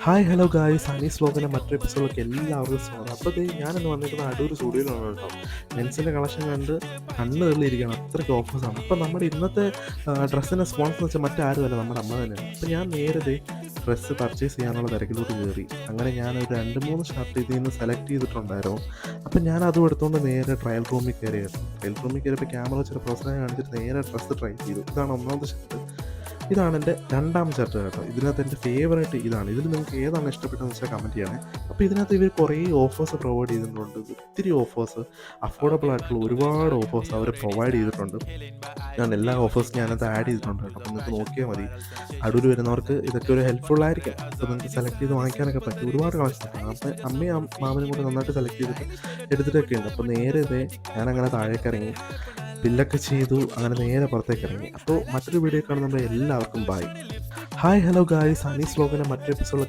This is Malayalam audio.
ഹായ് ഹലോ ഗായ് സാനി സ്ലോഗിലെ മറ്റൊരു എപ്പിസോഡൊക്കെ എല്ലാവർക്കും സ്വാഗതം. അപ്പോൾ ദേ ഞാനിന്ന് വന്നിരിക്കുന്നത് അടൂർ സ്റ്റുഡിയോയിലാണ് കേട്ടോ. മെൻസിന്റെ കളക്ഷൻ കണ്ട് കണ്ണ് തള്ളിയിരിക്കുകയാണ് അത്രയ്ക്ക് ഓഫേഴ്സാണ് അപ്പോൾ നമ്മുടെ ഇന്നത്തെ ഡ്രസ്സിന്റെ സ്പോൺസ് എന്ന് വെച്ചാൽ മറ്റാരുമല്ല നമ്മുടെ അമ്മ തന്നെയാണ്. അപ്പോൾ ഞാൻ നേരത്തെ ഡ്രസ്സ് പർച്ചേസ് ചെയ്യാനുള്ള തിരക്കിലോട്ട് കയറി. അങ്ങനെ ഞാൻ ഒരു രണ്ട് മൂന്ന് ഷർട്ട് ഇതിൽ നിന്ന് സെലക്ട് ചെയ്തിട്ടുണ്ടായിരുന്നു. അപ്പോൾ ഞാൻ അതും എടുത്തുകൊണ്ട് നേരെ ട്രയൽ റൂമിൽ കയറിയായിരുന്നു. ട്രയൽ റൂമിൽ കയറിയപ്പോൾ ക്യാമറ വെച്ചൊരു പ്രശ്നം കാണിച്ചിട്ട് നേരെ ഡ്രസ്സ് ട്രൈ ചെയ്തു. ഇതാണ് ഒന്നാമത്തെ ഷർട്ട് ഇതാണ് എന്റെ രണ്ടാം ചർച്ച കേട്ടോ. ഇതിനകത്ത് എന്റെ ഫേവറേറ്റ് ഇതാണ്. ഇതിൽ നിങ്ങൾക്ക് ഏതാണ് ഇഷ്ടപ്പെട്ടതെന്ന് വെച്ചാൽ കമന്റ് ചെയ്യണേ. അപ്പോൾ ഇതിനകത്ത് ഇവർ കുറേ ഓഫേഴ്സ് പ്രൊവൈഡ് ചെയ്തിട്ടുണ്ട്. ഒത്തിരി ഓഫേഴ്സ് അഫോർഡബിൾ ആയിട്ടുള്ള ഒരുപാട് ഓഫേഴ്സ് അവർ പ്രൊവൈഡ് ചെയ്തിട്ടുണ്ട്. ഞാൻ എല്ലാ ഓഫേഴ്സും ഞാനത് ആഡ് ചെയ്തിട്ടുണ്ട് അപ്പോൾ നിങ്ങൾക്ക് നോക്കിയാൽ മതി. അടൂർ വരുന്നവർക്ക് ഇതൊക്കെ ഒരു ഹെൽപ്ഫുൾ ആയിരിക്കും. അപ്പോൾ നിങ്ങൾക്ക് സെലക്ട് ചെയ്ത് വാങ്ങിക്കാനൊക്കെ പറ്റും. ഒരുപാട് കാണിച്ചിട്ടുണ്ട് അപ്പം അമ്മയും മാമനും കൂടെ നന്നായിട്ട് സെലക്ട് ചെയ്തിട്ട് എടുത്തിട്ടൊക്കെ ഉണ്ട് അപ്പോൾ നേരെ ഇതേ ഞാനങ്ങനെ താഴേക്ക് ഇറങ്ങി. ബില്ലൊക്കെ ചെയ്തു അങ്ങനെ നേരെ പുറത്തേക്ക് ഇറങ്ങി. അപ്പോൾ മറ്റൊരു വീഡിയോ കാണുന്ന എല്ലാവർക്കും ബൈ ഹായ് ഹലോ ഗായ് സനീസ് ലോകനെ മറ്റൊരു എപ്പിസോഡ്